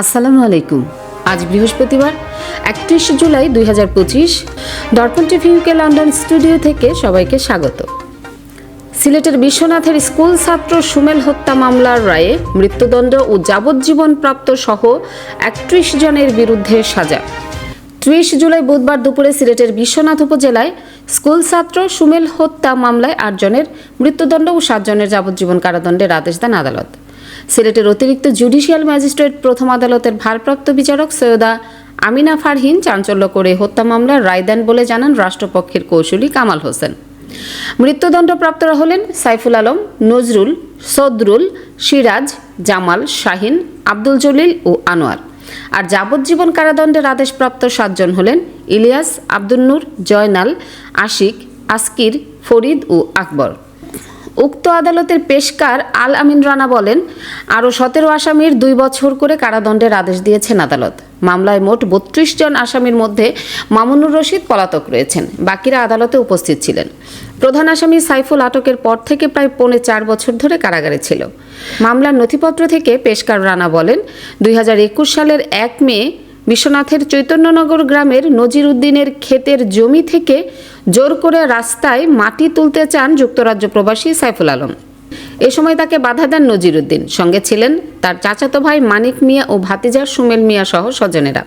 আসসালামু আলাইকুম। আজ বৃহস্পতিবার, একত্রিশ জুলাই দুই হাজার পঁচিশ, দর্পণ টিভি ইউকে লন্ডন স্টুডিও থেকে সবাইকে স্বাগত। সিলেটের বিশ্বনাথের স্কুল ছাত্র সুমেল হত্যা মামলার রায়ে মৃত্যুদণ্ড ও যাবজ্জীবন প্রাপ্ত সহ একত্রিশ জনের বিরুদ্ধে সাজা। ত্রিশ জুলাই বুধবার দুপুরে সিলেটের বিশ্বনাথ উপজেলায় স্কুল ছাত্র সুমেল হত্যা মামলায় আটজনের মৃত্যুদণ্ড ও সাতজনের যাবজ্জীবন কারাদণ্ডের আদেশ দেন আদালত। সিলেটের অতিরিক্ত জুডিশিয়াল ম্যাজিস্ট্রেট প্রথম আদালতের ভারপ্রাপ্ত বিচারক সৈয়দা আমিনা ফারহিন চাঞ্চল্য করে হত্যা মামলার রায় দেন বলে জানান রাষ্ট্রপক্ষের কৌশলী কামাল হোসেন। মৃত্যুদণ্ডপ্রাপ্তরা হলেন সাইফুল আলম, নজরুল, সদরুল, সিরাজ, জামাল, শাহিন, আব্দুল জলিল ও আনোয়ার। আর যাবজ্জীবন কারাদণ্ডের আদেশপ্রাপ্ত সাতজন হলেন ইলিয়াস, আব্দুল নূর, জয়নাল, আশিক, আসকির, ফরিদ ও আকবর। উক্ত আদালতের পেশকার আল আমিন রানা বলেন, আরও সতেরো আসামির দুই বছর করে কারাদণ্ডের আদেশ দিয়েছেন আদালত। মামলায় মোট বত্রিশ জন আসামির মধ্যে মামুনুর রশিদ পলাতক রয়েছেন, বাকিরা আদালতে উপস্থিত ছিলেন। প্রধান আসামি সাইফুল আটকের পর থেকে প্রায় পৌনে চার বছর ধরে কারাগারে ছিল। মামলার নথিপত্র থেকে পেশকার রানা বলেন, দুই হাজার একুশ সালের এক মে বিশ্বনাথের চৈতন্যনগর গ্রামের নজির উদ্দিনের ক্ষেতের জমি থেকে জোর করে রাস্তায় মাটি তুলতে চান যুক্তরাজ্য প্রবাসী সাইফুল আলম। এ সময় তাকে বাধা দেন নজির উদ্দিন সঙ্গে ছিলেন তার চাচাতো ভাই মানিক মিয়া ও ভাতিজার সুমেল মিয়া সহ স্বজনেরা।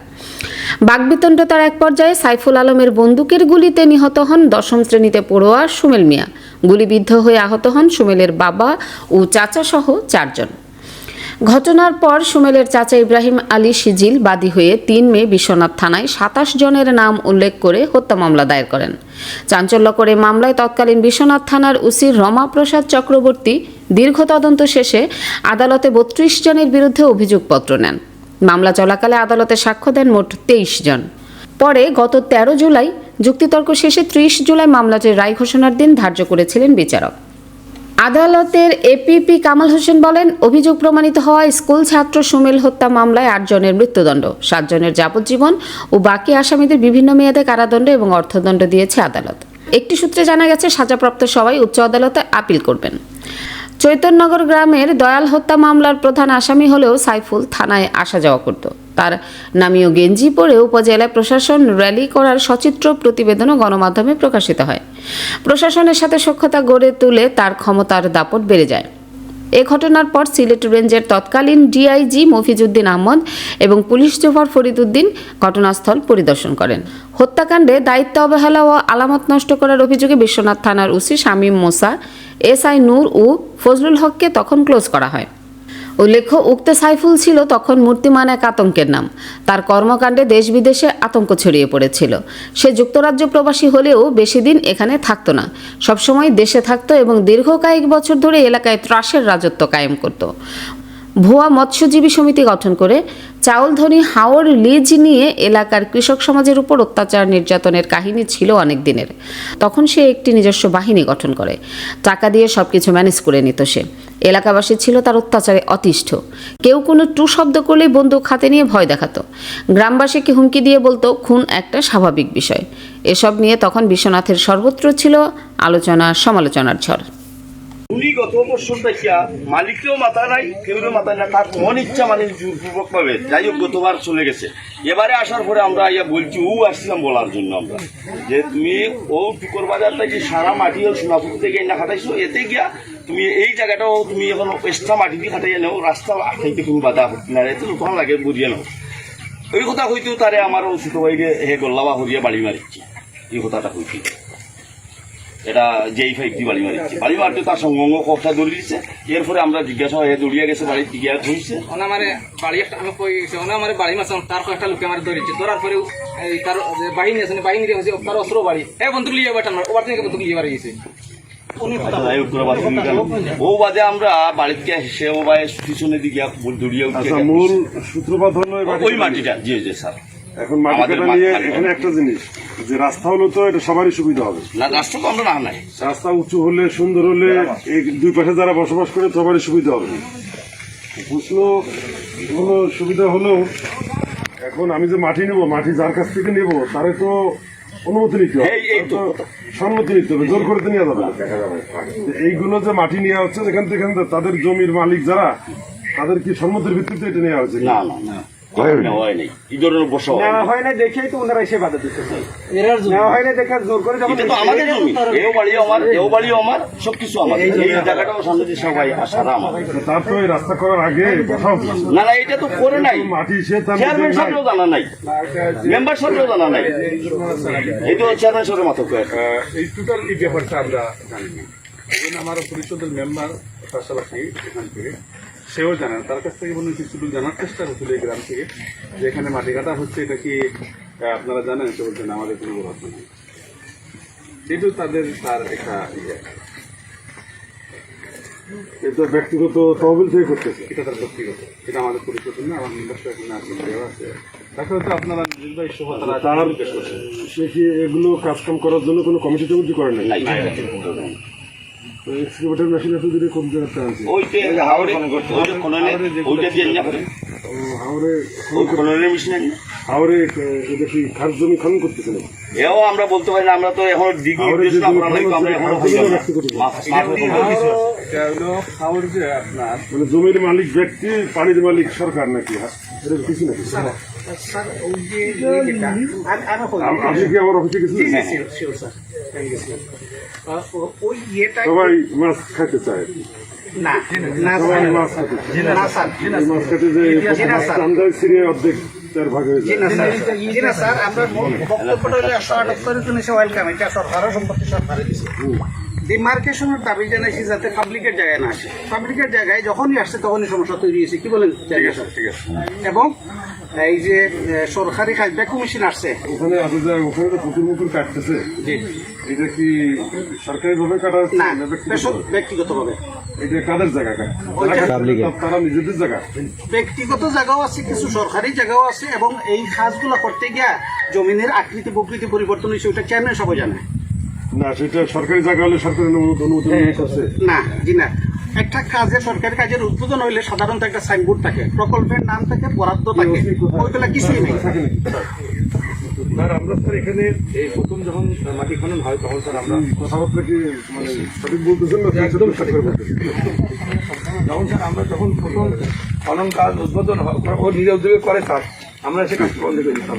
বাগবিতণ্ডতার এক পর্যায়ে সাইফুল আলমের বন্দুকের গুলিতে নিহত হন দশম শ্রেণীতে পড়োয়া সুমেল মিয়া। গুলিবিদ্ধ হয়ে আহত হন সুমেলের বাবা ও চাচা সহ চারজন। ঘটনার পর সুমেলের চাচা ইব্রাহিম আলী সিজিল বাদী হয়ে তিন মে বিশ্বনাথ থানায় সাতাশ জনের নাম উল্লেখ করে হত্যা মামলা দায়ের করেন। চাঞ্চল্য করে মামলায় তৎকালীন বিশ্বনাথ থানার উসি রমাপ্রসাদ চক্রবর্তী দীর্ঘ তদন্ত শেষে আদালতে বত্রিশ জনের বিরুদ্ধে অভিযোগপত্র নেন। মামলা চলাকালে আদালতে সাক্ষ্য দেন মোট তেইশ জন। পরে গত তেরো জুলাই, যুক্তিতর্ক শেষে ত্রিশ জুলাই মামলাটির রায় ঘোষণার দিন ধার্য করেছিলেন বিচারক। আদালতের এপিপি কামাল হোসেন বলেন, অভিযোগ প্রমাণিত হওয়া স্কুল ছাত্র সুমেল হত্যা মামলায় আটজনের মৃত্যুদণ্ড। সাতজনের যাবজ্জীবন ও বাকি আসামিদের বিভিন্ন মেয়াদে কারাদণ্ড এবং অর্থদণ্ড দিয়েছে আদালত। একটি সূত্রে জানা গেছে, সাজাপ্রাপ্ত সবাই উচ্চ আদালতে আপিল করবেন। চৈতন্যনগর গ্রামের দয়াল হত্যা মামলার প্রধান আসামি হলেও সাইফুল থানায় আসা যাওয়া করত। তার নামীয় গেঞ্জি পরে উপজেলায় প্রশাসন র্যালি করার সচিত্র প্রতিবেদনও গণমাধ্যমে প্রকাশিত হয়। প্রশাসনের সাথে সক্ষতা গড়ে তুলে তার ক্ষমতার দাপট বেড়ে যায়। এ ঘটনার পর সিলেট রেঞ্জের তৎকালীন ডিআইজি মফিজুদ্দিন আহমদ এবং পুলিশ জোফার ফরিদউদ্দিন ঘটনাস্থল পরিদর্শন করেন। হত্যাকাণ্ডে দায়িত্ব অবহেলা ও আলামত নষ্ট করার অভিযোগে বিশ্বনাথ থানার ওসি শামীম মোসা, এসআই নূর ও ফজলুল হককে তখন ক্লোজ করা হয়। উল্লেখ্য, উক্ত সাইফুল ছিল তখন মূর্তিমান এক আতঙ্কের নাম। তার কর্মকাণ্ডে দেশ বিদেশে আতঙ্ক ছড়িয়ে পড়েছিল। সে যুক্তরাজ্য প্রবাসী হলেও বেশি দিন এখানে থাকতো না। সবসময় দেশে থাকতো এবং দীর্ঘ কয়েক বছর ধরে এলাকায় ত্রাসের রাজত্ব কায়েম করত। ভুয়া মৎস্যজীবী সমিতি গঠন করে চাউল ধনী হাওর লিজ নিয়ে এলাকার কৃষক সমাজের উপর অত্যাচার নির্যাতনের কাহিনী ছিল অনেক দিনের। তখন সে একটি নিজস্ব বাহিনী গঠন করে। টাকা দিয়ে সবকিছু ম্যানেজ করে নিত সে। এলাকাবাসী ছিল তার অত্যাচারে অতিষ্ঠ। কেউ কোনো টু শব্দ করলেই বন্দুক হাতে নিয়ে ভয় দেখাতো। গ্রামবাসীকে হুমকি দিয়ে বলতো, খুন একটা স্বাভাবিক বিষয়। এসব নিয়ে তখন বিশ্বনাথের সর্বত্র ছিল আলোচনা, সমালোচনার ঝড়। উনি গত বছর দেখিয়া মালিকেও মাথা নাই, কেউরও মাথা নাই, তার মন ইচ্ছা মানে জোরপূর্বক পাবে যাই হোক, গতবার চলে গেছে। এবারে আসার পরে আমরা ইয়া বলছি ও আসছিলাম বলার জন্য আমরা। যে তুমি ও টুকর বাজার থেকে সারা মাটি সোনাপুর থেকে এনে খাটাইছো, এতে গিয়া তুমি এই জায়গাটাও তুমি এখন এক্সট্রা মাটি দিয়ে খাটাই নেও রাস্তা আঠাইতে কোনো বাধা হচ্ছে না, এতে তোমার লাগে, বুঝিয়ে নাও। ওই কথা হইতেও তারে আমার ছোট ভাইরে হে গোল্লাবা হরিয়া বাড়ি মারিচ্ছে। এই কথাটা হইতে এটা যেই ফাইভ দি বাড়ি। মারিচ্ছে বাড়ি মারতে তার সঙ্গ কথা দৌড়ি দিচ্ছে এরপরে আমরা জিজ্ঞাসা হয়ে দৌড়িয়া গেছে বাড়ি গিয়া ওনা মানে বাড়ি একটা আমি কই গেছে ওনা মানে বাড়ি মাছ তার কয়েকটা লোকে আমার ধরেছে। ধরার পরে এই তার যে বাহিনী আছে না, বাহিনী দিয়ে তার অস্ত্র বাড়ি। বন্ধুক লিয়ে বাটান মার ওবার থেকে বন্ধুক লিয়ে বাড়ি গেছে। কেন? ও বাদে আমরা বাড়িতে এসে ও বাই পিছনে দিকে দৌড়িয়া উঠে আচ্ছা মূল সূত্রপাত হলো ওই মাটিটা মাটিটা। জি জি স্যার। এখন মাটি কাটা নিয়ে এখানে একটা জিনিস যে রাস্তা হলো তো এটা সবারই সুবিধা হবে। না রাষ্ট্র তো আমরা না নাই রাস্তা উঁচু হলে সুন্দর হলে এই দুই পাশে যারা বসবাস করে সবারই সুবিধা হবে। প্রশ্ন হলো সুবিধা হলো? এখন আমি যে মাটি নেব মাটি যার কাছ থেকে নেব তারে তো অনুমতি নিতে হবে। এই- এই তো। তো সম্মতি নিতে হবে জোর করে তো নেওয়া যাবে এইগুলো যে মাটি নেওয়া হচ্ছে যেখান থেকে তাদের জমির মালিক যারা তাদের কি সম্মতির ভিত্তিতে এটা নেওয়া হচ্ছে না না। হয় নাই। এই ধরনের বসা হয় নেওয়া নাই। হয় না দেখেই তো ওনারা এসে বাধা দিচ্ছে নেওয়া হয় না দেখে জোর করে এটা তো আমাদের জমি। এও বাড়িও আমার এও বাড়িও আমার সবকিছু আমার। এই জায়গাটাও সামনে সবাই সারা আমার। তার রাস্তা করার আগে না না এটা তো করে নাই। মাটি সে তার চেয়ারম্যান নিজের জানা নাই। মেম্বার সাহেবও জানা নাই। এই তো চেয়ারম্যান সাহেবের মাথা এই টোটাল এই ব্যাপারটা আমরা জানি না। আমার পরিষদের মেম্বার পাশাপাশি এখান থেকে সেও জানেন তার কাছ থেকে মনে হচ্ছে শুধু জানার চেষ্টা করছিল এই গ্রাম থেকে। যে এখানে মাটি কাটা হচ্ছে এটা কি আপনারা জানেন? সে বলছেন আমাদের কোনো বরাদ্দ নেই। এটাও তাদের তার একটা ইয়ে। এটা ব্যক্তিগত তহবিল থেকে করতেছে। এটা তার ব্যক্তিগত। এটা আমাদের পরিষদ না আমার মেম্বার এখানে আছে দেওয়া আছে। তাকে হয়তো আপনারা নির্বাহী সহ তারা তার সে কি এগুলো কাজকাম করার জন্য কোনো কমিটি টমিটি করে নাই। নাই এক্সিকিউটিভ মেশিন এত দূরে কোন আছে ওইটা হাওড়ে ওইটা খননে ওইটা দিয়ে না হাওড়ে। ওই মেশিন আছে হাওড়ে এটা কি খাস জমি খনন করতেছে এও আমরা বলতে পারি না আমরা তো এখন ডিগ্রি আমরা। এটা হলো হাওড় যে আপনার মানে জমির মালিক ব্যক্তি পানির মালিক সরকার নাকি? আপনি কি আমার অফিসে গেছিলেন ওই ইয়েটা সবাই মাছ খাইতে চায়। না না স্যার। মাছ খেতে যে সিরিয়ে অর্ধেক আমরা বক্তব্যটা হলে একশো আটাত্তরের জন্য ওয়েলকাম এটা সরকারের সম্পত্তি সরকারে দিছে। ডিমার্কেশনের দাবি জানাইছি যাতে পাবলিকের জায়গায় না আসে। পাবলিকের জায়গায় যখনই আসছে তখনই সমস্যা তৈরি হয়েছে। কি বলেন ঠিক আছে এবং এই যে সরকারি কাজটা কমিশন আসছে। ওখানে আপনি যে ওখানে তো প্রচুর কাটতেছে। জি। এটা কি সরকারি ভাবে কাটা না ব্যক্তিগত বেসর- ব্যক্তিগতভাবে। এটা কাদের জায়গা কাটা? তারা নিজেদের জায়গা। ব্যক্তিগত জায়গাও আছে কিছু সরকারি জায়গাও আছে এবং এই কাজগুলো করতে গিয়া জমিনের আকৃতি প্রকৃতি পরিবর্তন হয়েছে ওটা চেয়ারম্যান সবাই জানে? না সেটা সরকারি জায়গা হলে সরকারি অনুমোদন অনুমোদন করছে না জি না। একটা কাজে সরকারি কাজের উদ্বোধন হইলে সাধারণত একটা সাইনবোর্ড থাকে প্রকল্পের নাম থাকে বরাদ্দ থাকে। ওইগুলা কিছুই নেই। স্যার আমরা স্যার এখানে এই প্রথম যখন মাটি খনন হয় তখন স্যার আমরা কথাবার্তা কি মানে সঠিক বলতেছেন না একদম সঠিক করে যখন স্যার আমরা যখন প্রথম খনন কাজ উদ্বোধন হয়, ও নিজে উদ্যোগে করে স্যার। আমরা সে কাজটা বন্ধ করে দিতাম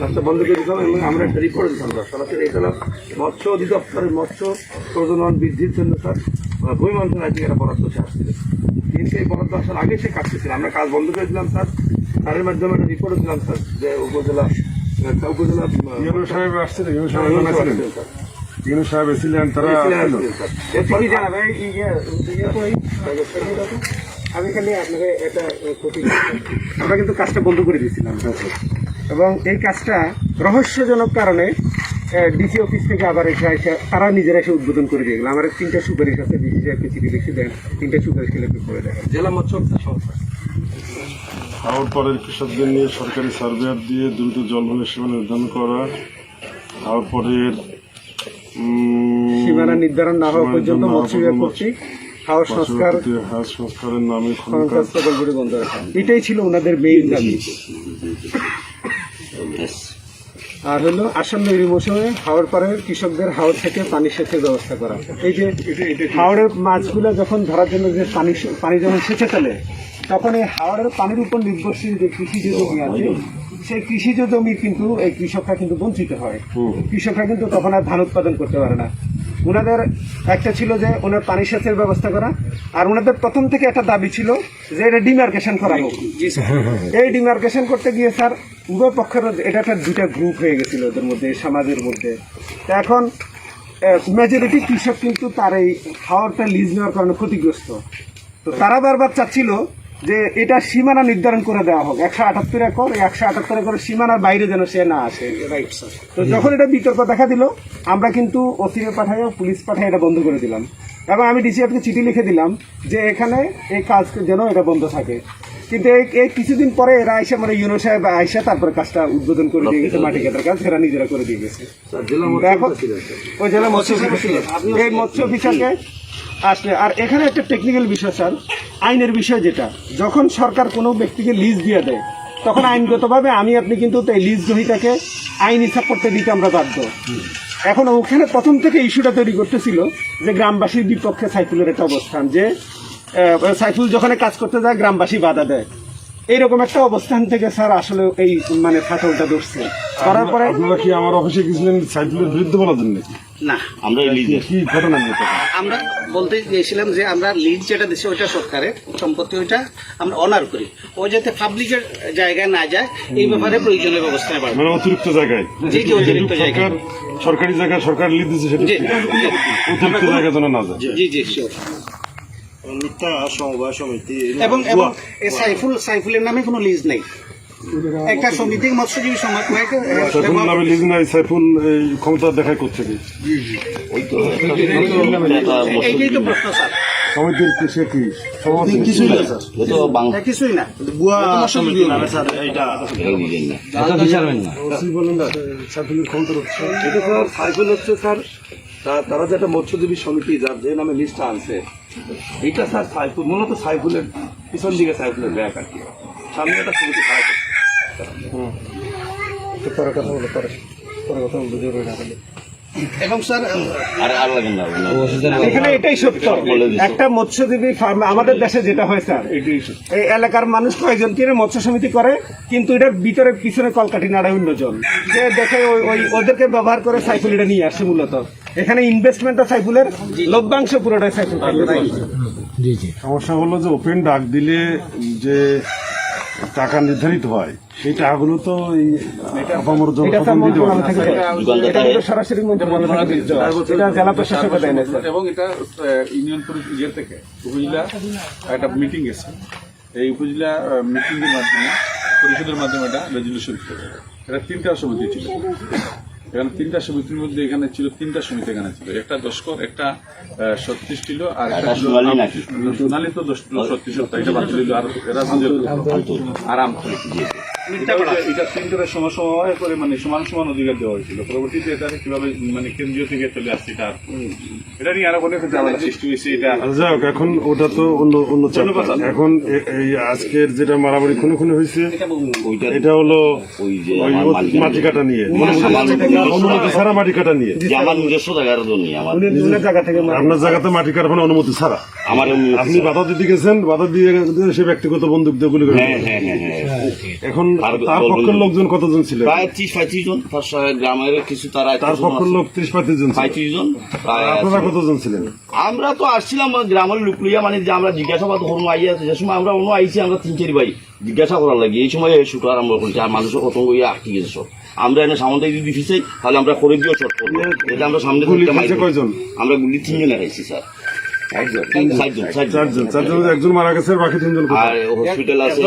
কাজটা বন্ধ করে দিতাম এবং আমরা একটা রিপোর্ট দিতাম স্যার সরাসরি এটা হলো মৎস্য অধিদপ্তরের মৎস্য প্রজনন বৃদ্ধির জন্য স্যার ভূমি মন্ত্রণালয় থেকে একটা বরাদ্দ সে আসছিল কিন্তু এই বরাদ্দ আসার আগে সে কাজ করছিল আমরা কাজ বন্ধ করে দিলাম স্যার স্যারের মাধ্যমে একটা রিপোর্ট দিলাম স্যার যে উপজেলা উপজেলা সাহেব আসছিলেন ইউনু সাহেব জানাছিলেন ইউনু সাহেব এসেছিলেন তারা আমি খালি আপনাকে এটা কপি আমরা কিন্তু কাজটা বন্ধ করে দিয়েছিলাম এবং এই কাজটা রহস্যজনক কারণে ডিসি অফিস থেকে আবার এসে এসে তারা নিজেরা এসে উদ্বোধন করে দিয়ে গেলো। আমার তিনটা সুপারিশ আছে ডিসি সাহেবকে চিঠি লিখে দেন তিনটা সুপারিশ খেলে করে দেখেন জেলা মৎস্য সংস্থা। পরের কৃষকদের নিয়ে সরকারি সার্ভেয়ার দিয়ে দ্রুত জলভাবের সীমা নির্ধারণ করা পরের সীমানা নির্ধারণ না হওয়া পর্যন্ত মৎস্য বিভাগ কর্তৃক হাওর সংস্কার মৎস্য সংস্কারের নামে খনন প্রকল্পটি বন্ধ রাখা এটাই ছিল ওনাদের মেইন দাবি। আর হলো আসন্ন এই মৌসুমে হাওড় পাড়ের কৃষকদের হাওড় থেকে পানি সেচের ব্যবস্থা করা এই যে হাওড়ের মাছগুলো যখন ধরার জন্য যে পানি পানি যখন সেচে চলে তখন এই হাওড়ের পানির উপর নির্ভরশীল যে কৃষিজ জমি আছে সেই কৃষিজ জমি কিন্তু এই কৃষকরা কিন্তু বঞ্চিত হয়। কৃষকরা কিন্তু তখন আর ধান উৎপাদন করতে পারে না। ওনাদের একটা ছিল যে ওনার পানি সেচের ব্যবস্থা করা আর ওনাদের প্রথম থেকে একটা দাবি ছিল যে এটা ডিমার্কেশন করা হোক। এই ডিমার্কেশন করতে গিয়ে স্যার উভয় পক্ষের এটা একটা দুটা গ্রুপ হয়ে গেছিল ওদের মধ্যে সমাজের মধ্যে। তো এখন মেজরিটি কৃষক কিন্তু তার এই হাওয়ারটা লিজ নেওয়ার কারণে ক্ষতিগ্রস্ত। তো তারা বারবার চাচ্ছিল যে এটা সীমানা নির্ধারণ করে দেওয়া হোক। একশো আটাত্তর একর একশো আটাত্তর একর সীমানার বাইরে যেন সে না আসে। রাইট স্যার তো যখন এটা বিতর্ক দেখা দিল আমরা কিন্তু ওসিরে পাঠাই পুলিশ পাঠাই এটা বন্ধ করে দিলাম। এবং আমি ডিসিএফকে চিঠি লিখে দিলাম যে এখানে এই কাজ যেন এটা বন্ধ থাকে। কিন্তু এই এই কিছুদিন পরে এরা আইসা মানে ইউনো সাহেব আইসা তারপরে কাজটা উদ্বোধন করে দিয়ে গেছে মাটি কাটার কাজ এরা নিজেরা করে দিয়ে গেছে। ওই জেলা মৎস্য অফিসার। এই মৎস্য অফিসারকে আসলে আর এখানে একটা টেকনিক্যাল বিষয় স্যার। আইনের বিষয় যেটা যখন সরকার কোনো ব্যক্তিকে লিজ দিয়ে দেয় তখন আইনগতভাবে আমি আপনি কিন্তু এই লিজ গ্রহীতাকে আইন হিসাব করতে দিতে আমরা বাধ্য। এখন ওখানে প্রথম থেকে ইস্যুটা তৈরি করতেছিল যে গ্রামবাসীর বিপক্ষে সাইফুলের একটা অবস্থান যে সাইফুল যখন কাজ করতে যায় গ্রামবাসী বাধা দেয়। এইরকম একটা অবস্থান থেকে স্যার আসলে এই মানে ফাটলটা ধরছে। করার পরে আপনারা কি আমার অফিসে গেছিলেন সাইফুলের বিরুদ্ধে বলার জন্য? না। আমরা লিজে বলতে গিয়েছিলাম যে আমরা লিজ যেটা দিচ্ছি ওইটা সরকারের সম্পত্তি ওইটা আমরা অনার করি। ও যাতে পাবলিকের জায়গায় না যায় এই ব্যাপারে প্রয়োজনীয় ব্যবস্থা নেওয়া মানে অতিরিক্ত জায়গায়। জি, জি, অতিরিক্ত জায়গায়। সরকারি জায়গায় সরকার লিড দিচ্ছে সেটা অতিরিক্ত জায়গা যেন না যায়। জি জি শিওর মিথ্যা সমবায় সমিতি এবং এবং এই সাইফুল সাইফুলের নামে কোনো লিজ নেই। একটা সমিতি মৎস্যজীবী সমাজ লিজ নাই সাইফুল এই ক্ষমতা দেখায় করছে কি? এইটাই তো প্রশ্ন স্যার। সমিতির কি? সে কি সভাপতি কিছুই না স্যার। এ তো বাংলা এটা কিছুই না। বুয়া সমিতি নামে স্যার এইটা। লিজের না। বলেন না সাইফুলের ক্ষমতা হচ্ছে এটা স্যার হচ্ছে তারা যেটা মৎস্যজীবী সমিতি যার যে নামে লিস্টটা আনছে এটা স্যার সাইফুল মূলত সাইফুলের পিছন দিকে সাইফুলের ব্যাগ আর কি। সামনে একটা সমিতি খারাপ পরে কথা বলো পরে পরে কথা বলব জরুরি না। এবং স্যার আর আর লাগেন না এখানে এটাই সত্য। একটা মৎস্যজীবী ফার্ম আমাদের দেশে যেটা হয় স্যার এই এলাকার মানুষ কয়েকজন কিনে মৎস্য সমিতি করে কিন্তু এটার ভিতরে পিছনে কলকাঠি অন্যজন। যে দেখে ওই ওই ওদেরকে ব্যবহার করে সাইফুল এটা নিয়ে আসে মূলত। এখানে ইনভেস্টমেন্টটা সাইফুলের লভ্যাংশ পুরোটাই সাইফুল। সমস্যা হলো যে ওপেন ডাক দিলে যে টাকা নির্ধারিত হয় সেই টাকাগুলো তো এই আপামর সরাসরি। এটা জেলা প্রশাসকে এবং এটা ইউনিয়ন পরিষদ ইয়ে থেকে। উপজেলা একটা মিটিং গেছে এই উপজেলা মিটিং এর মাধ্যমে পরিষদের মাধ্যমে এটা রেজলিউশন ছিল এটা তিনটা সমিতি ছিল। এখানে তিনটা সমিতির মধ্যে এখানে ছিল তিনটা সমিতি এখানে ছিল। একটা দশকর একটা ছত্রিশ ছিল আর একটা সোনালী আম- তো দশ ছত্রিশ আর এরা আর আমতলী। এটা হচ্ছে- সমসময় করে মানে সমান সমান অধিকার দেওয়া হয়েছিল। পরবর্তীতে এটা কীভাবে মানে কেন্দ্রীয় থেকে চলে আসছে এটা এটা নিয়ে আরও অনেক ঝামেলা সৃষ্টি হয়েছে এটা। যাই হোক এখন ওটা তো অন্য অন্য এখন এই আজকের যেটা মারামারি খুনে খুনে হয়েছে এটা হলো ওই যে মাটি কাটা নিয়ে। নিজস্ব অনুমতি ছাড়া মাটি কাটা নিয়ে। আমার নিজস্ব জায়গার জন্য আপনার জায়গাতে মাটি কাটার অনুমতি ছাড়া। আমার আপনি বাধা দিতে গেছেন বাধা দিয়ে সে ব্যক্তিগত বন্দুক দিয়ে গুলি করে হ্যাঁ হ্যাঁ হ্যাঁ। এখন তার পক্ষের লোকজন কতজন ছিল? প্রায় ত্রিশ পঁয়ত্রিশ জন। গ্রামের কিছু তারা তার পক্ষের লোক ত্রিশ পঁয়ত্রিশ জন পঁয়ত্রিশ জন। আপনারা কতজন ছিলেন? আমরা তো আসছিলাম গ্রামের লোক লইয়া মানে যে আমরা জিজ্ঞাসাবাদ হরম আইয়া যে সময় আমরা অন্য আইছি আমরা তিন চারি ভাই জিজ্ঞাসা করার লাগে। এই সময় শুট আরম্ভ করছে আর মানুষের পতঙ্গ ইয়ে আটকে গেছে সব। আমরা এনে সামনে যদি দিছি তাহলে আমরা করে দিয়েও শট করব এটা আমরা সামনে আমরা গুলি তিনজনে খাইছি স্যার। একজন মারা গেছে বাকি তিনজন আর হসপিটাল আছে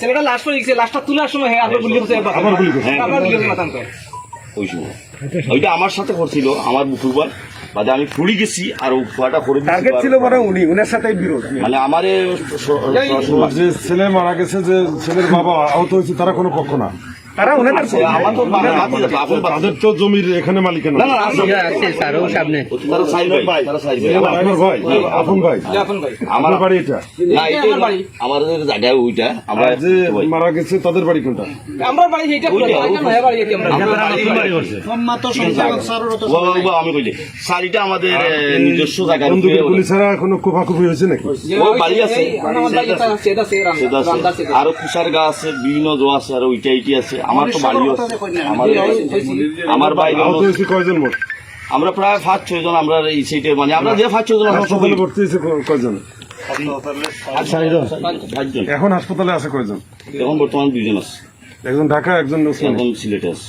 ছেলেটা লাস্ট করে লাস্টটা তোলার সময় হ্যাঁ আবার গুলি করছে আবার গুলি করছে। আবার গুলি করছে মাথান করে ওই সময়। ওইটা আমার সাথে করছিল আমার বুকুরবার বাদে আমি ফুড়ি গেছি আর ও করে টার্গেট ছিল মানে উনি উনার সাথে বিরোধ। মানে আমারে যে ছেলে মারা গেছে যে ছেলের বাবা আহত হয়েছে তারা কোনো পক্ষ না। তারা ওনাদের আমার তো বাপের বাপের বাপের বাপ- তাদের তো জমির এখানে মালিকানা না। না আছে। ও তো তারা সাইড ভাই তারা সাইড ভাই। আমার- আপনার ভাই আপন ভাই। আমার বাড়ি এটা? না এটা আমার বাড়ি। আমাদের জায়গায় ওইটা আমরা যে মারা গেছে তাদের বাড়ি কোনটা? আমরা বাড়ি জায়গা। এটি আমি কইলে শাড়িটা আমাদের নিজস্ব গুলি ছাড়া কোনো কোপাকুপি হয়েছে নাকি? ও বাড়ি আছে। আরও কুষার গা আছে বিভিন্ন জো আছে আর ওইটা এইটি আছে। আমার তো বাড়িও আমার বাড়ি বাইরে কয়জন মোট? আমরা প্রায় পাঁচ ছয় জন আমরা এই সিটে মানে আমরা যে পাঁচ ছয় জন হাসপাতালে ভর্তি হয়েছে ক- কয়জন? এখন হাসপাতালে আছে কয়জন? এখন বর্তমানে দুজন আছে। একজন ঢাকা একজন সিলেটে আছে।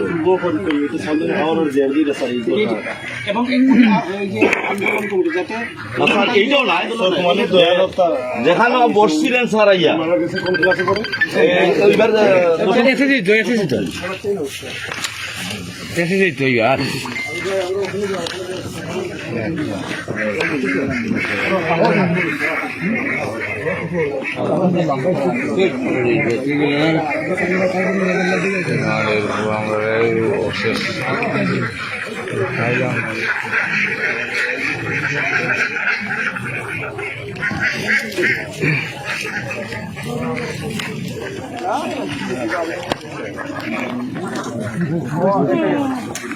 তো বাড়ি- ও, সালের তাহলে এ, এ, আহত আপনি কি হয়েছে- লাইভ করতে আমরা পাঁচ জন ঠিক আছে লাইভ না লাইভ না করে আহত হয়েছে পাঁচ ছয়জন এবং এই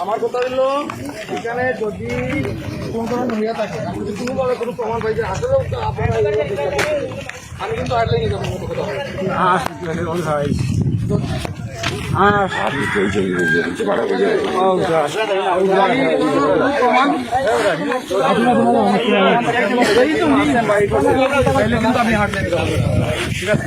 আমার কথা হলো এখানে যদি কোন ধরনের হইয়া থাকে আমি যদি কোনোভাবে কোনো প্রমাণ পাই যে আপনারা করছেন, আমি কিন্তু আটলে নিয়ে যাব কথা ঠিক আছে।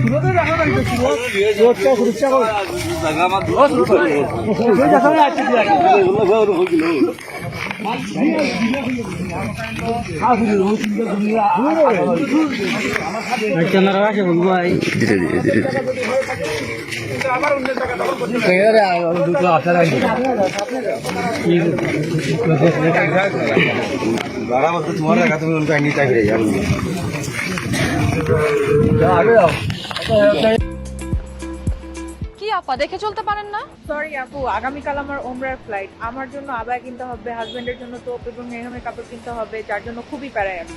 হয়নি গো একটা জিনিস সেটা তো কিছু তো অবশ্যই কি আপা দেখে চলতে পারেন না? সরি আপু আগামীকাল আমার ওমরার ফ্লাইট আমার জন্য আবায় কিনতে হবে হাজবেন্ডের জন্য তোপ এবং মেহমের কাপড় কিনতে হবে যার জন্য খুবই প্যারায় আমি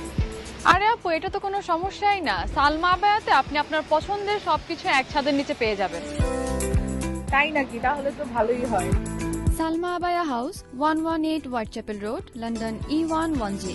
আরে আপু এটা তো কোনো সমস্যাই না। সালমা আবায়াতে আপনি আপনার পছন্দের সবকিছু এক ছাদের নিচে পেয়ে যাবেন। তাই নাকি? তাহলে তো ভালোই হয়। Salma abaya house one one eight Whitechapel road London E one one G